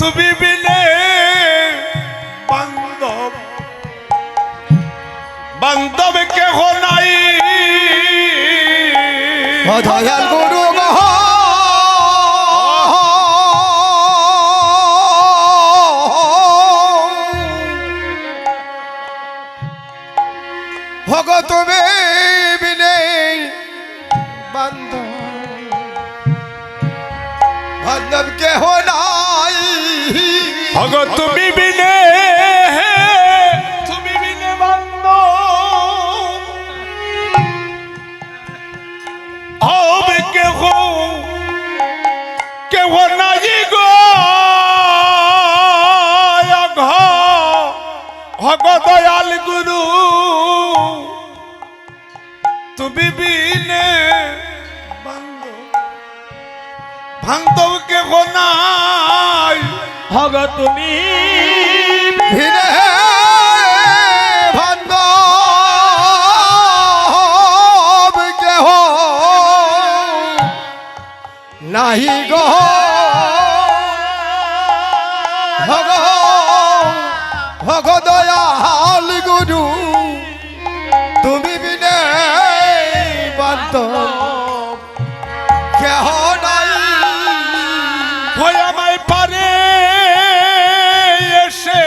তুমি বিলে বান্ধব বান্ধব কেহ নাই দয়াল। গুরু বান্ধব। বান্ধব কেহ নাই। ভগ তুমি বিনে তুমি বিনে বান্ধব। হবে কেহ কেহ নাই গো। অঘ ভগ দয়াল গুরু, তুমি বিনে বান্ধব কেহ নাই ভগ তুমি কেহ নাহি গো। ভগ ভগ দয়াল গুরু। পারে এসে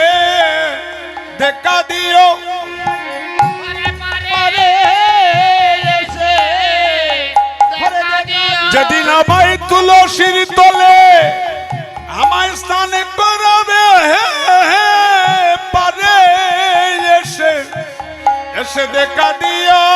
দেখা দিও। যদি যেদিন আমায় তুলসীর তলে আমায় স্নান করাবে পারে এসে এসে দেখা দিও।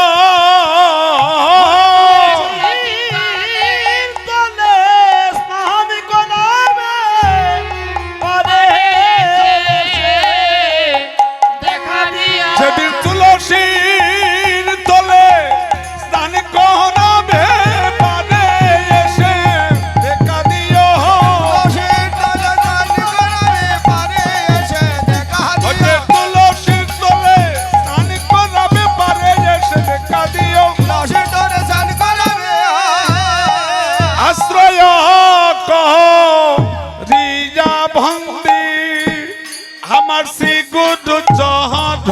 আশ্রয় কহ। রিজা ভন্দি আমার শ্রী গুরু চহধ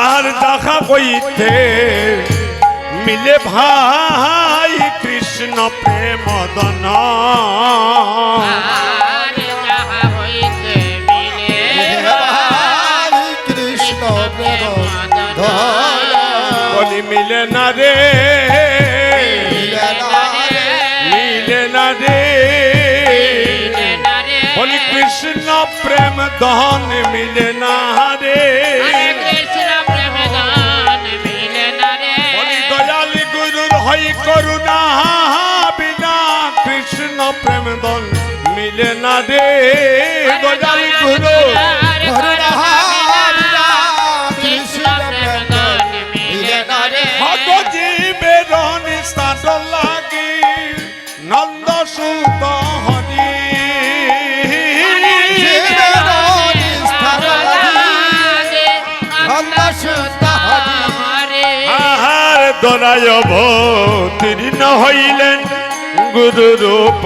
আর দেখা কইতে মিলে ভাই কৃষ্ণ প্রেমদন কৃষ্ণ মিলে না রে। মিলে না রে। বলি কৃষ্ণ প্রেম দহন মিলে না রে। বলি গুরুর হই করুণা, বিনা কৃষ্ণ প্রেম দন মিলে না রে। আহার দরায় তীর্ণ হইলেন গুরু রূপ